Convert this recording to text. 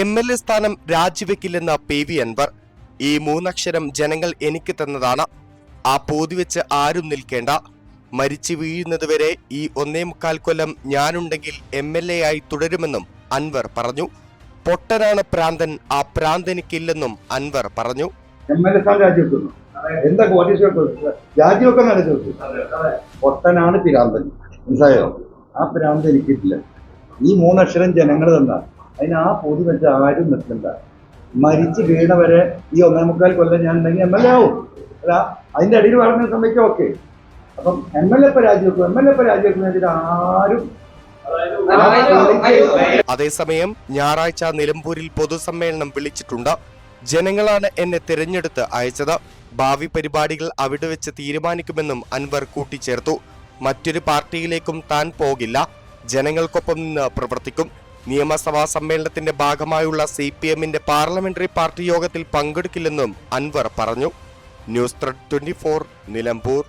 M L A സ്ഥാനം രാജിവെക്കില്ലെന്ന P V Anwar. ഈ മൂന്നക്ഷരം ജനങ്ങൾ എനിക്ക് തന്നതാണ്. ആ പോതിവെച്ച് ആരും നിൽക്കേണ്ട. മരിച്ചു വീഴുന്നതുവരെ ഈ ഒന്നേ മുക്കാൽ കൊല്ലം ഞാനുണ്ടെങ്കിൽ എം എൽ എ ആയി തുടരുമെന്നും അൻവർ പറഞ്ഞു. പൊട്ടനാണ് പ്രാന്തൻ ആ പ്രാന്തനിക്കില്ലെന്നും അൻവർ പറഞ്ഞു. എം എൽ എ സ്ഥാനം രാജിവെക്കുന്നു. രാജിവെക്കാൻ പൊട്ടനാണ് പിരാന്തൻ. മനസ്സിലായോ? ആ പിരാന്തൻ എനിക്കിട്ടില്ല. ഈ മൂന്നക്ഷരം ജനങ്ങൾ തന്നാ അതിന് ആ പൊതു വെച്ച് ആരും നിൽക്കണ്ട. മരിച്ച് വീണവരെ ഈ ഒന്നേ മുക്കാൽ കൊല്ലം ഞാൻ ഉണ്ടെങ്കിൽ എം എൽ എ ആവും. അല്ല അതിന്റെ അടിയിൽ വളർന്ന സമയത്ത് ഓക്കെ. അപ്പം എം എൽ എ ഇപ്പൊ രാജിവെക്കും. എം എൽ എ ഇപ്പൊ രാജിവെക്കുന്നതിൽ ആരും അതേസമയം ഞായറാഴ്ച നിലമ്പൂരിൽ പൊതുസമ്മേളനം വിളിച്ചിട്ടുണ്ട്. ജനങ്ങളാണ് എന്നെ തിരഞ്ഞെടുത്ത് അയച്ചത്. ഭാവി പരിപാടികൾ അവിടെ വെച്ച് തീരുമാനിക്കുമെന്നും അൻവർ കൂട്ടിച്ചേർത്തു. മറ്റൊരു പാർട്ടിയിലേക്കും താൻ പോകില്ല. ജനങ്ങൾക്കൊപ്പം നിന്ന് പ്രവർത്തിക്കും. നിയമസഭാ സമ്മേളനത്തിന്റെ ഭാഗമായുള്ള സി പി എമ്മിന്റെ പാർലമെന്ററി പാർട്ടി യോഗത്തിൽ പങ്കെടുക്കില്ലെന്നും അൻവർ പറഞ്ഞു. News thread twenty Nilambur.